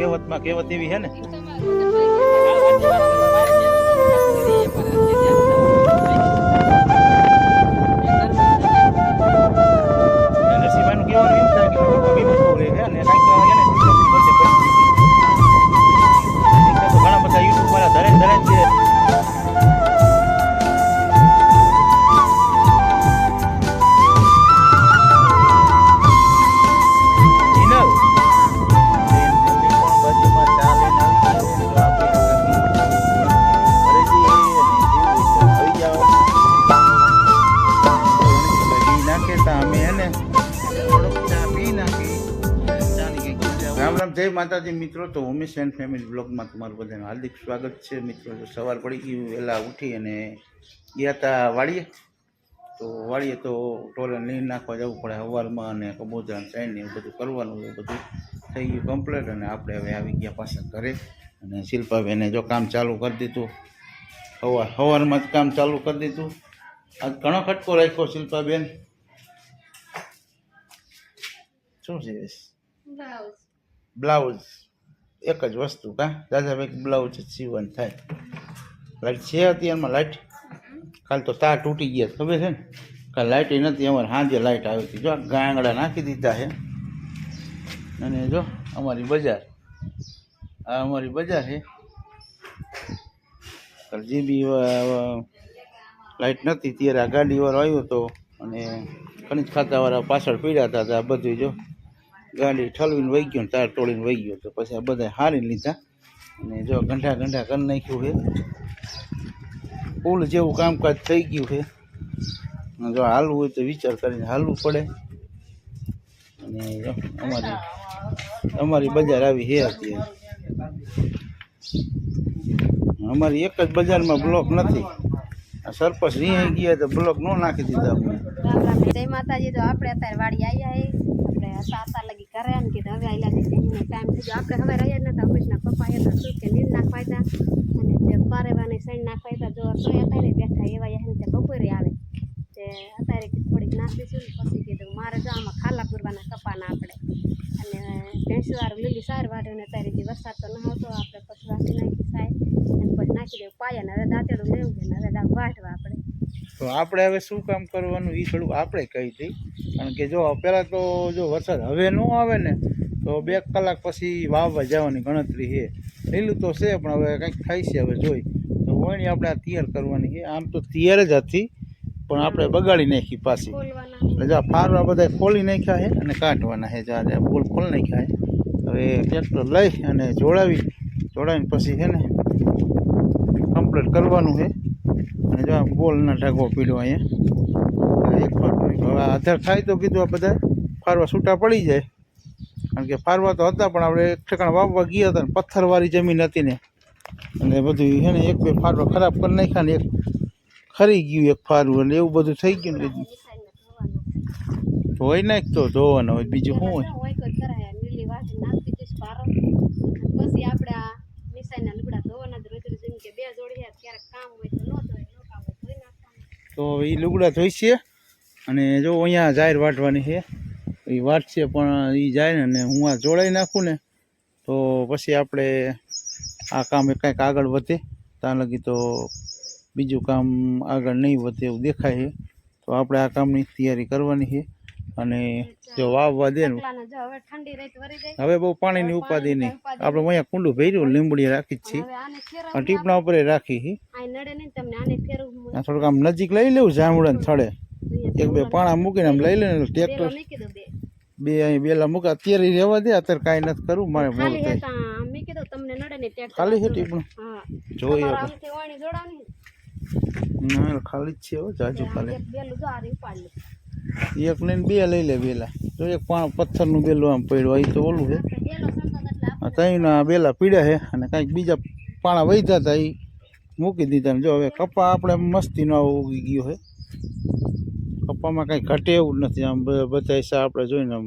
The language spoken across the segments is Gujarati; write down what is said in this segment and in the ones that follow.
કહેવતમાં કહેવત એવી છે ને? માતાજી મિત્રો, તો ઉમેશ એન્ડ ફેમિલી બ્લોગમાં તમારું બધાનું હાર્દિક સ્વાગત છે. મિત્રો, જો સવાર પડી ગયું વહેલા ઉઠી અને ગયા હતા વાડીએ. તો વાળીએ તો ટોલે લઈ નાખવા જવું પડે સવારમાં અને કબૂતરા ને એવું બધું કરવાનું એવું બધું થઈ ગયું કમ્પ્લીટ અને આપણે હવે આવી ગયા પાછા ઘરે. અને શિલ્પાબેને જો કામ ચાલુ કરી દીધું. સવાર સવારમાં જ કામ ચાલુ કરી દીધું. આજ ઘણો ખટકો રાખ્યો શિલ્પાબેન. શું છે? બ્લાઉઝ, એક જ વસ્તુ કા? દાદા ભાઈ બ્લાઉઝ જ સીવન થાય. લાઈટ છે અત્યારમાં લાઈટ? કાલ તો તાર તૂટી ગયા, ખબર છે ને? કાલ લાઇટ નથી, અમારે સાંજે લાઇટ આવી હતી. જો ગાંગડા નાખી દીધા છે. અને જો અમારી બજાર, આ અમારી બજાર છે. કાલ જે બી લાઇટ નથી, ત્યારે આ ગાડીવાળો આવ્યો હતો અને ખનિજ ખાતાવાળા પાછળ પીડ્યા હતા આ બધું જો ગાડી ઠલવીને વહી ગયો ને તાર તોડીને વહી ગયો તો પછી આ બધા હારી લીધા. અને જો ગંઠા ગંઠા કરી નાખ્યું છે. પુલ જેવું કામકાજ થઈ ગયું છે. જો હાલવું હોય તો વિચાર કરીને હાલવું પડે. અને અમારી અમારી બજાર આવી છે અત્યારે. અમારી એક જ બજારમાં બ્લોક નથી. આ સરપંચ રિહાઈ ગયા તો બ્લોક ન નાખી દીધા અમને. જય માતાજી, તો આપણે અત્યારે વાડી આવ્યા હે. આપણે હતા હતા લગી ને કીધું, હવે આવેલા છે ટાઈમ થઈ ગયો. આપણે હવે રહ્યા જ નતા હંમેશના પપ્પા હતા શું કે નીર નાખવા હતા અને તે પારેવાની સણ નાખવા હતા જો સોય હતા ને, બેઠા એવા એને તે બપોરે આવે. તે અત્યારે થોડીક નાખીશું પછી કીધું, મારે જો આમાં ખાલા પૂરવાના કપાના આપણે. અને ભેંસવાર, લીલી સાર વાઢ્યો ને અત્યારે જે વરસાદ તો ન હતો આપણે પછી વાસી નાખી, સાય. અને પછી નાખી દેવું પાયા ને હવે દાંતેડું લેવું ને, હવે વાઢવા આપણે. તો આપણે હવે શું કામ કરવાનું? એ થોડુંક આપણે કહી દઈ. કારણ કે જો, પહેલાં તો જો વરસાદ હવે ન આવે ને, તો બે કલાક પછી વાવવા જવાની ગણતરી છે. લીલું તો છે, પણ હવે કંઈક થાય છે હવે જોઈ. તો વણી આપણે આ તૈયાર કરવાની છે. આમ તો તૈયાર જ હતી, પણ આપણે બગાડી નાખી પાછી. એટલે જો ફારવા બધા ખોલી નાખ્યા છે અને કાઢવાના છે. જા જા બોલ ખોલી નાખ્યા છે. હવે ટ્રેક્ટર લઈ અને જોડાવી. જોડાવીને પછી છે ને કમ્પ્લીટ કરવાનું છે. અને જો આ બોલના ઢાગો પીડ્યો અહીંયા. એક પીડ્યો. હવે આધાર થાય તો કીધું આ બધા ફારવા છૂટા પડી જાય. કારણ કે ફારવા તો હતા, પણ આપણે એક ઠેકાણ વાવવા ગયા હતા ને પથ્થરવાળી જમીન હતી ને. અને બધું છે ને, એક બે ફારવા ખરાબ કરી નાખ્યા ને, એક ખરી ગયું એક ફારવું. અને એવું બધું થઈ ગયું ને ધોઈ નાખ તો ધોવાનું હોય, બીજું શું હોય? પછી આપણે બે જોડી ક્યારેક કામ હોય તો ન ધોય ન કામ હોય તો ધોઈ નાખવાના તો એ લુગડા ધોઈશે અને જો અહીંયા જાહેર વાટવાની છે. એ વાટશે પણ એ જાય ને અને હું આ જોડાઈ નાખું ને તો પછી આપણે આ કામ એ કાંઈક આગળ વધે. ત્યાં લગી તો બીજું કામ આગળ નહીં વધે એવું દેખાય છે. તો આપણે આ કામની તૈયારી કરવાની છે અને જો વાવવા દે હવે બહુ પાણીની ઉપાધિ નહીં. આપણે અહીંયા કુંડું ભર્યું લીંબડી રાખી જ છીએ ટીપણા ઉપર રાખી છે. આ નડે નહીં તમને આને ફેરવું થોડુંક આમ નજીક લઈ લેવું જામડા ને થડે. એક બે પાણા મૂકીને આમ લઈ લે ને ટ્રેક્ટર બે અહીં બેલા મૂકા. અત્યારે રહેવા દે અત્યારે કાંઈ નથી કરવું મારે મોડું થાય. તમને નડે ટ્રેક્ટર ખાલી છે ટીપણું હા. જોઈએ ના ખાલી જ છે હો જાજુ ખાલી. એક બેલું જો આ ઉપાડ લે. એક લઈને બે લઈ લે બેલા. તો એક પાણ પથ્થરનું બેલું આમ પડ્યું અહીં તો ઓલું છે. આપણે બેલો પીડ્યા છે અને કાંઈક બીજા પાણા વહી હતા એ મૂકી દીધા ને જો હવે કપા આપણે મસ્તીનો ઉગી ગયો છે. કપામાં કાંઈ ઘટે એવું નથી. આમ બધા હિસ્સા આપણે જોઈને આમ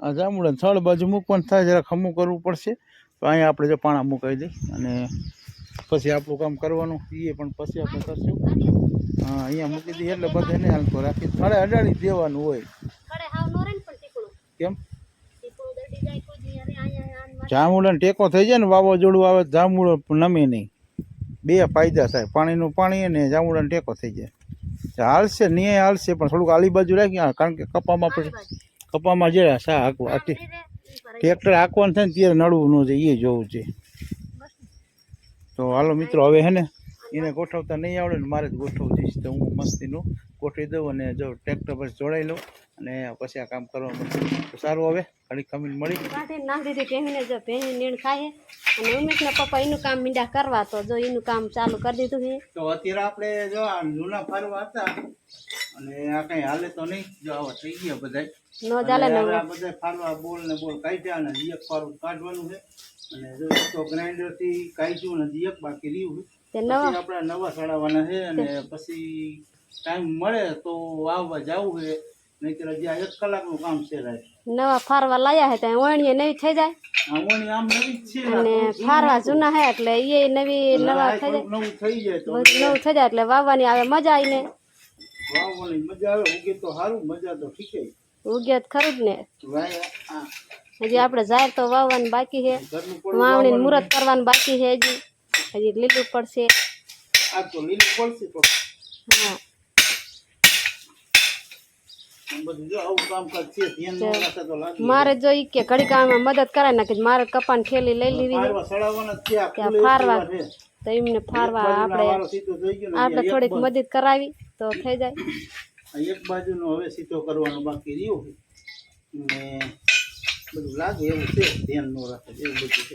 આ જામુડા થળ બાજુ મૂકવાનું થાય જરાક ખમું કરવું પડશે. તો અહીંયા આપણે જો પાણા મુકાઈ દઈ અને પછી આપણું કામ કરવાનું. એ પણ પછી આપણે કરશું. હા અહીંયા મૂકી દઈએ એટલે બધાને હાલતો રાખી થળે અડાડી દેવાનું હોય. કેમ? જામુડા ટેકો થઈ જાય ને વાવાઝોડું આવે જામુડો નમે નહીં. બે ફાયદા થાય. પાણીનું પાણી અને જામુડાનો ટેકો થઈ જાય. હાલશે નહીં હાલશે પણ થોડુંક આલી બાજુ રાખી કારણ કે કપામાં પછી કપામાં જે સા હાંકવા ટ્રેક્ટર હાંકવાનું થાય ને ત્યારે નડવું ન જાય એ જોવું છે. તો હાલો મિત્રો હવે હે ને એને ગોઠવતા નહીં આવડે ને મારે જ ગોઠવવું જઈશ તો હું મસ્તીનું ગોઠવી દઉં અને જો ટ્રેક્ટર પર જોડાઈ લઉં. અને પછી આ કામ કરવા મળશે તો સારું હવે ઘણી કમીને મળી. કાઢીને નાખી દીધી ભેહીને જો ભેહી નીણ ખાય અને ઉમેશના પપ્પા એનું કામ મીંડા કરવા તો જો એનું કામ ચાલુ કરી દીધું છે. તો અત્યારે આપણે જો આ જૂના ફરવા હતા અને આ કઈ હાલે તો નહીં. જો આવા થઈ ગયા બધા નો ચાલે ને આ બધા ફારવા બોલ ને બોલ કાઢ્યા ને એક ફારવું કાઢવાનું છે. અને જો તો ગ્રાઇન્ડરથી કાઢ્યું ને એક બાકી રહ્યું છે. તે નવા. આપણે નવા ચડાવવાના છે અને પછી ટાઈમ મળે તો આવવા જવું છે. નહીતર હજી એક કલાકનું કામ છે નવા ફારવા લાયા હે ત્યાં ઓણીએ નવી થઈ જાય. ઓણી આમ નવી જ છે. અને ફારવા જૂના હે એટલે એ નવી નવા થઈ જાય. નવું થઈ જાય તો નવું થઈ જાય એટલે વાવવાની આવે મજા આવીને વાવવાની મજા આવે ઉગે તો સારું મજા તો ઠીક ઉગ્યા ખરું જ ને. હજી આપણે જાહેર તો વાવવાનું બાકી છે. વાવણી મુહૂર્ત કરવાનું બાકી છે હજી. હજી લીલું પડશે. આ તો લીલું પડશે હા આમ બધું જો આવું કામકાજ છે ધ્યાન ન રાખે તો લાગે મારે જો ઈ કે ઘડી કામ મદદ કરાય નાખી. મારે કપાન ખેલી લઈ લેવી છે. ફારવા. તો એમને ફારવા આપણે આપણે થોડીક મદદ કરાવી તો થઈ જાય. એક બાજુનો હવે સીધો કરવાનો બાકી રહ્યો ને બધું લાગે એવું છે ધ્યાન ન રાખે એવું બધું છે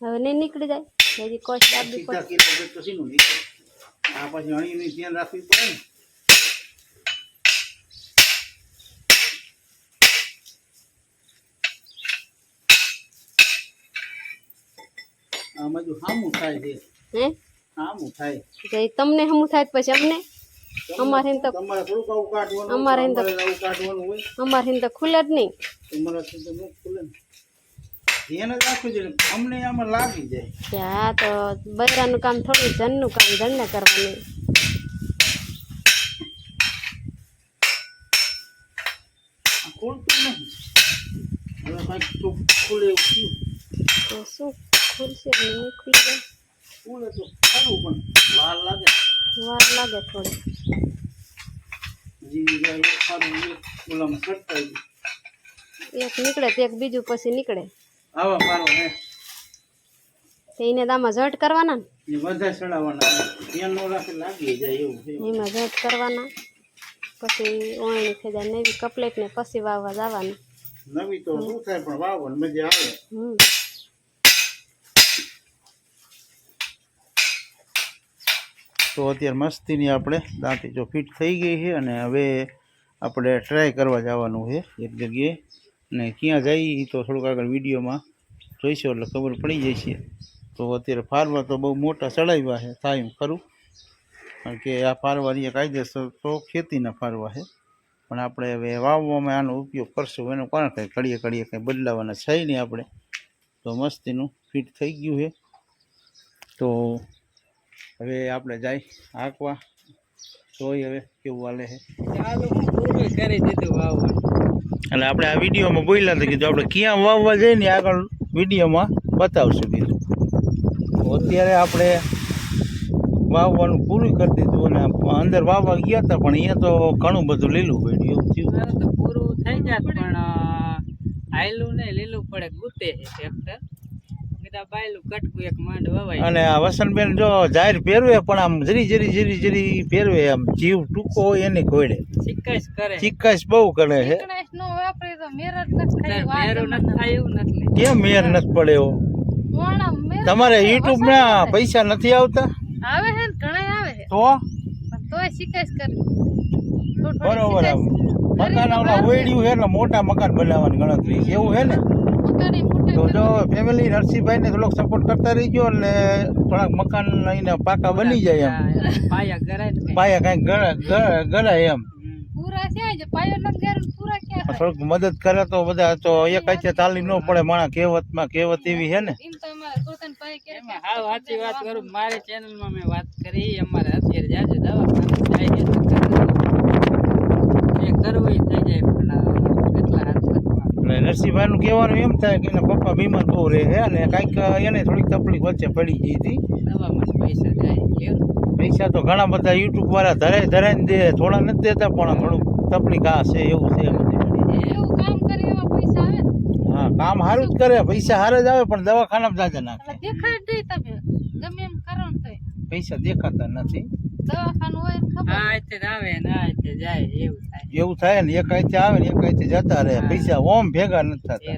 હવે નહીં નીકળી જાય. હજી દાબી સીધા કિલો તો શીનું નીકળે. આ પછી અણીની ધ્યાન રાખવી પડે ને. આમાં જો હામું થાય છે. હે? હામું થાય. તો તમને હમું થાય પછી અમને? અમારે એમ તો તમારે થોડુંક આવું કાઢવાનું અમારે એમ તો- અમારે આવું કાઢવાનું હોય. અમારે એમ તો ખુલે જ નહીં. તમારાથી તો ન ખુલે ધ્યાન જ રાખવું જોઈએ અમને આમાં લાગી જાય. કે આ તો બૈરાનું કામ થોડું જનનું કામ જણને કરવાનું. ખોલતું નહીં હવે કાંઈક ખુલે એવું થયું. તો શું? ખુલશે જ નહીં નહીં ખુલી જાય ખુલે તો સારું પણ વાર લાગે વાર લાગે થોડી હજી જાય એક સારું એક ઓલામાં સટકાઈ ગયું એક નીકળે તો એક બીજું પછી નીકળે આવા પારો હે તો એને તો આમાં ઝટ કરવાના ને એ બધા ચડાવવાના ધ્યાન ન રાખે લાગી જાય એવું છે એમાં ઝટ કરવાના પછી ઓળણી થઈ જાય નવી કપલેટ ને પછી વાવવા જવાનું નવી તો શું થાય પણ વાવવાની મજા આવે હમ તો અત્યારે મસ્તીની આપણે દાંતી જો ફિટ થઈ ગઈ છે અને હવે આપણે ટ્રાય કરવા જવાનું છે એક જગ્યાએ. અને ક્યાં જઈએ તો થોડુંક આગળ વિડીયોમાં જોઈશું, એટલે ખબર પડી જશે તો અત્યારે ફારવા તો બહુ મોટા ચડાવ્યા છે, થાય ખરું. કારણ કે આ ફારવાની કાયદેસર તો ખેતીના ફારવા છે. પણ આપણે હવે વાવવામાં આનો ઉપયોગ કરશું, એનું કારણ કંઈ કડીએ કડીએ કંઈ બદલાવાના છે નહીં આપણે. તો મસ્તીનું ફિટ થઈ ગયું છે. તો હવે આપણે જાય આંકવા જોઈ હવે કેવું હાલે છે. એટલે આપણે આ વિડીયોમાં બોલ્યા હતા કીધું આપણે ક્યાં વાવવા જઈએ ને આગળ વિડીયોમાં બતાવશું કીધું અત્યારે આપણે વાવવાનું પૂરું કરી દીધું અને અંદર વાવવા ગયા હતા પણ અહીંયા તો ઘણું બધું લીલું પડ્યું એવું થયું. પૂરું થઈ જાય પણ આયલું ને લીલું પડે ગુતે છે ટ્રેક્ટર અને આ વસંતબેન જો જાહેર પહેરવે પણ આમ જરી જરી જરી જરી પહેરવે આમ જીવ ટૂંકો હોય એની ચિકાશ કરે. ચિક્કાશ બહુ કરે છે તાર મેરું નથી થાય. એવું કેમ મેર નથી પડે એવો તમારે યુટ્યુબમાં પૈસા નથી આવતા? આવે છે ને ઘણા આવે છે. તો? તોય શીખાય કરી. બરોબર મકાન ઓલા ઓયડ્યું છે એટલે મોટા મકાન બનાવવાની ગણતરી એવું છે ને? તો જો ફેમિલી નરસિંહભાઈ ને થોડોક સપોર્ટ કરતા રહીજો એટલે થોડાક મકાન એને પાકા બની જાય એમ. પાયા ગરાય પાયા કાંઈક ગળા ગળાય એમ. પૂરા છે પાયો ન ઘેર પૂરા ક્યાં થોડુંક મદદ કરે તો બધા તો એક હાથે તાલી ન પડે માણા કહેવતમાં કહેવત એવી છે ને. હાવ સાચી વાત કરું મારી ચેનલમાં મેં વાત કરી અમારે અત્યારે જાજુ દવાખાને જાય છે કરવું. એ થઈ જાય. પણ આ કેટલા હાથ વધવા એટલે નરસિંહ રણજીતભાઈનું કહેવાનું એમ થાય કે એના પપ્પા બીમાર બહુ રહે છે અને કાંઈક એને થોડીક તકલીફ વચ્ચે પડી ગઈ હતી. પૈસા પૈસા તો ઘણા બધા યુટ્યુબ વાળા ધરાય ધરાઈને દે થોડા નથી દેતા પણ થોડુંક તકલીફ આ છે એવું છે એવું કામ કરે પૈસા હા કામ સારું જ કરે પૈસા હારે જ આવે પણ દવાખાનામાં જાજા નાખે. પૈસા દેખાતા નથી. દવાખાનું હોય ખબર? આ રીતે જ આવે ને આ જાય એવું થાય. એવું થાય ને એક આઈથી આવે ને એક અહીંથી જતા રહે. પૈસા ઓમ ભેગા નથી થતા.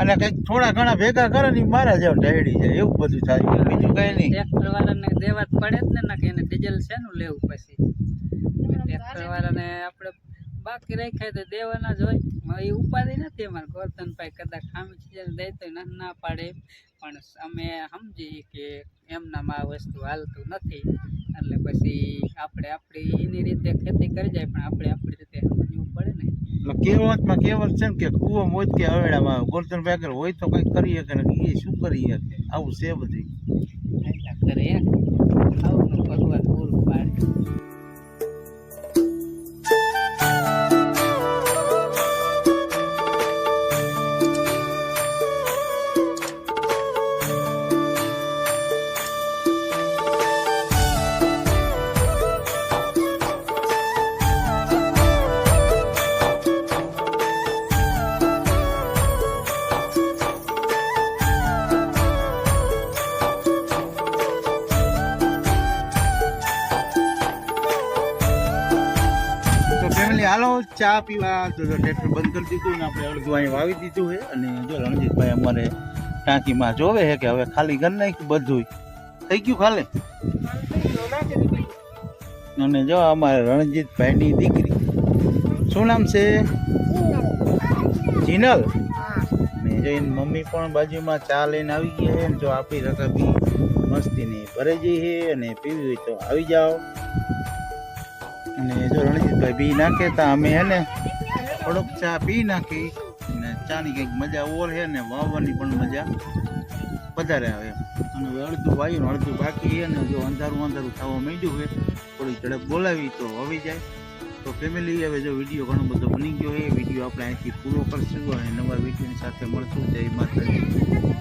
અને કંઈક થોડા ઘણા ભેગા કરે ને મારા જેવા ઢેડી જાય એવું બધું થાય. બીજું કઈ નહીં. ટ્રેક્ટર વાળાને દેવા જ પડે જ ને કે એને ડીઝલ ને લેવું પછી. ટ્રેક્ટર વાળાને આપણે બાકી રાખ્યા તો દેવાના જ હોય. એ ઉપાધિ નથી અમારે. ગોરધનભાઈ કદાચ ખામી ચીજ દે તો ના ના પાડે. પણ અમે સમજીએ કે એમનામાં આ વસ્તુ હાલતું નથી. એટલે પછી આપણે આપણી એની રીતે ખેતી કરી જાય પણ આપણે આપણી રીતે સમજવું પડે ને. કહેવતમાં કહેવત છે ને કે કૂવો મોજ કે હવેડામાં ગોલ્ડન આગળ હોય તો કંઈક કરીએ કે એ શું કરીએ કે આવું છે બધી. કરે. આવું ભગવાન પૂરું પાડે ચા પીવા, તો ટ્રેક્ટર બંધ કરી દીધું ને આપણે અડધું અહીં વાવી દીધું છે. અને જો રણજીતભાઈ અમારે ટાંકીમાં જોવે છે કે હવે ખાલી કરી નાખ્યું બધું થઈ ગયું ખાલી? અને જો અમારે રણજીતભાઈની દીકરી. શું નામ છે? જીનલ. ને જો એની મમ્મી પણ બાજુમાં ચા લઈને આવી ગયા છે. જો આપી રકાબી મસ્તીની ભરે જઈ છે અને પીવી હોય તો આવી જાઓ. અને જો રણજીતભાઈ પી નાખે તો, અમે હે ને થોડોક ચા પી નાખી અને ચાની કંઈક મજા ઓર છે ને વાવવાની પણ મજા વધારે આવે અને હવે અડધું વાયું અડધું બાકી છે ને જો અંધારું અંધારું થવા માંડ્યું હોય થોડી ઝડપ બોલાવી તો આવી જાય. તો ફેમિલી હવે જો વીડિયો ઘણો બધો બની ગયો છે વીડિયો આપણે અહીંથી પૂરો કરશું અને નવા વિડીયોની સાથે મળશું. જય માતાજી.